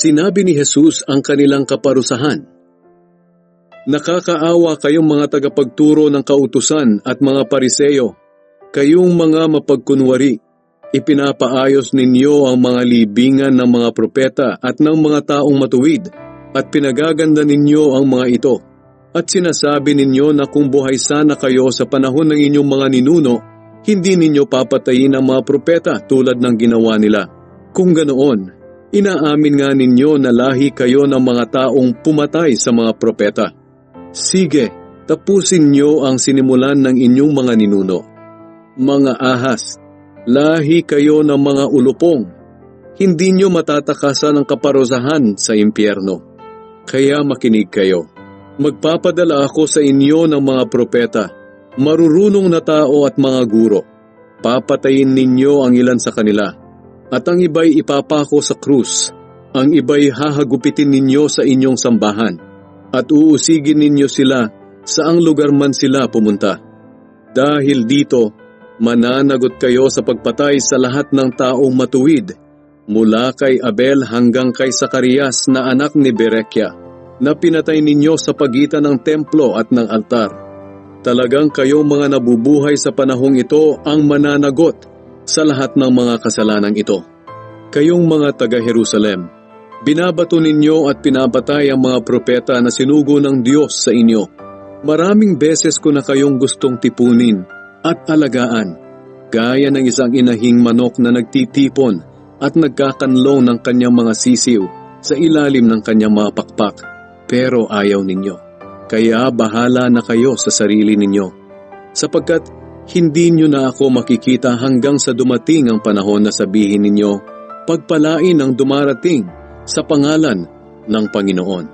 Sinabi ni Jesus ang kanilang kaparusahan. Nakakaawa kayong mga tagapagturo ng kautusan at mga pariseyo, kayong mga mapagkunwari. Ipinapaayos ninyo ang mga libingan ng mga propeta at ng mga taong matuwid at pinagaganda ninyo ang mga ito. At sinasabi ninyo na kung buhay sana kayo sa panahon ng inyong mga ninuno, hindi ninyo papatayin ang mga propeta tulad ng ginawa nila. Kung ganoon, inaamin nga ninyo na lahi kayo ng mga taong pumatay sa mga propeta. Sige, tapusin nyo ang sinimulan ng inyong mga ninuno. Mga ahas, lahi kayo ng mga ulupong. Hindi nyo matatakasan ang kaparusahan sa impyerno. Kaya makinig kayo. Magpapadala ako sa inyo ng mga propeta, marurunong na tao at mga guro. Papatayin ninyo ang ilan sa kanila, at ang iba'y ipapako sa krus. Ang iba'y hahagupitin ninyo sa inyong sambahan, at uusigin ninyo sila saang lugar man sila pumunta. Dahil dito, mananagot kayo sa pagpatay sa lahat ng taong matuwid, mula kay Abel hanggang kay Sakarias na anak ni Berekia, na pinatay ninyo sa pagitan ng templo at ng altar. Talagang kayong mga nabubuhay sa panahong ito ang mananagot sa lahat ng mga kasalanan ito. Kayong mga taga-Jerusalem, binabato ninyo at pinapatay ang mga propeta na sinugo ng Diyos sa inyo. Maraming beses ko na kayong gustong tipunin at alagaan, gaya ng isang inahing manok na nagtitipon at nagkakanlong ng kanyang mga sisiw sa ilalim ng kanyang mga pakpak, pero ayaw ninyo. Kaya bahala na kayo sa sarili ninyo, sapagkat hindi nyo na ako makikita hanggang sa dumating ang panahon na sabihin ninyo, pagpalain ang dumarating sa pangalan ng Panginoon.